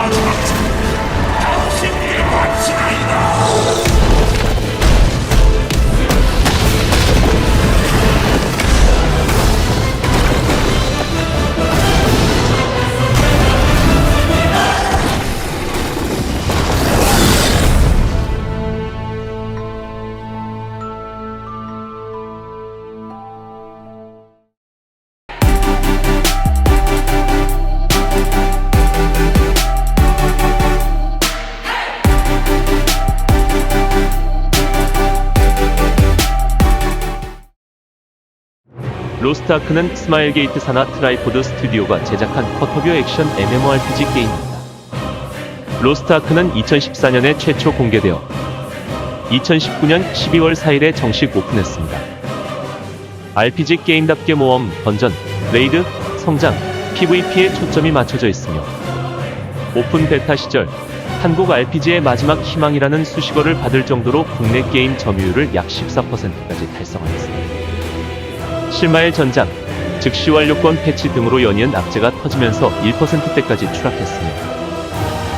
마지막 당신이 마치나이다. 로스트아크는 스마일게이트 산하 트라이포드 스튜디오가 제작한 커터뷰 액션 MMORPG 게임입니다. 로스트아크는 2014년에 최초 공개되어 2019년 12월 4일에 정식 오픈했습니다. RPG 게임답게 모험, 던전, 레이드, 성장, PVP에 초점이 맞춰져 있으며 오픈 베타 시절 한국 RPG의 마지막 희망이라는 수식어를 받을 정도로 국내 게임 점유율을 약 14%까지 달성하였습니다. 실마일 전장, 즉시 완료권 패치 등으로 연이은 악재가 터지면서 1%대까지 추락했으며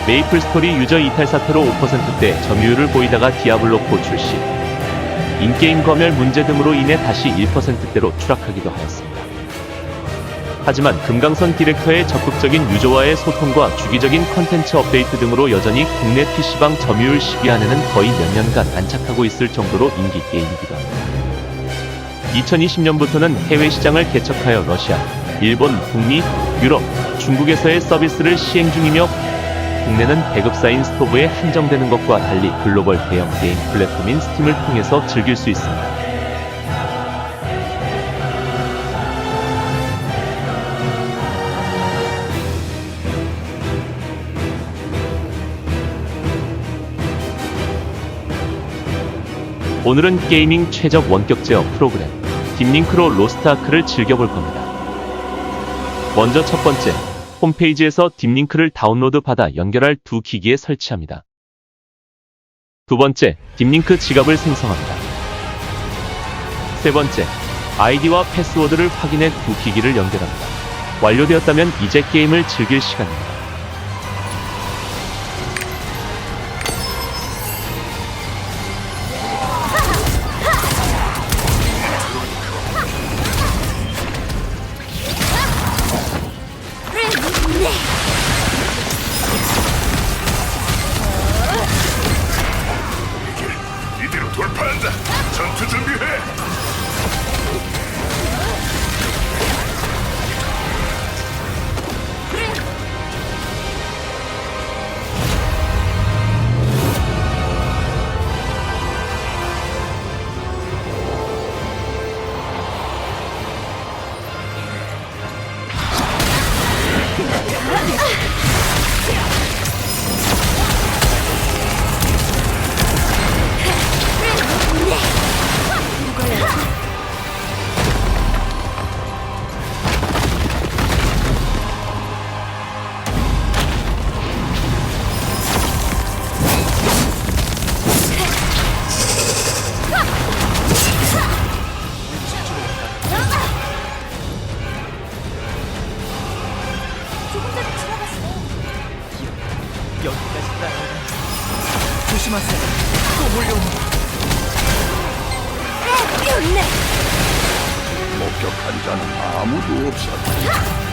메이플 스토리 유저 이탈 사태로 5%대 점유율을 보이다가 디아블로 4 출시, 인게임 검열 문제 등으로 인해 다시 1%대로 추락하기도 하였습니다. 하지만 금강선 디렉터의 적극적인 유저와의 소통과 주기적인 컨텐츠 업데이트 등으로 여전히 국내 PC방 점유율 10위 안에는 거의 몇 년간 안착하고 있을 정도로 인기 게임이기도 합니다. 2020년부터는 해외 시장을 개척하여 러시아, 일본, 북미, 유럽, 중국에서의 서비스를 시행 중이며 국내는 배급사인 스토브에 한정되는 것과 달리 글로벌 대형 게임 플랫폼인 스팀을 통해서 즐길 수 있습니다. 오늘은 게이밍 최적 원격 제어 프로그램 딥링크로 로스트아크를 즐겨볼 겁니다. 먼저 첫 번째, 홈페이지에서 딥링크를 다운로드 받아 연결할 두 기기에 설치합니다. 두 번째, 딥링크 지갑을 생성합니다. 세 번째, 아이디와 패스워드를 확인해 두 기기를 연결합니다. 완료되었다면 이제 게임을 즐길 시간입니다. 여기까지 따라가. 조심하세요. 또 몰려온다. 목격한 자는 아무도 없었다.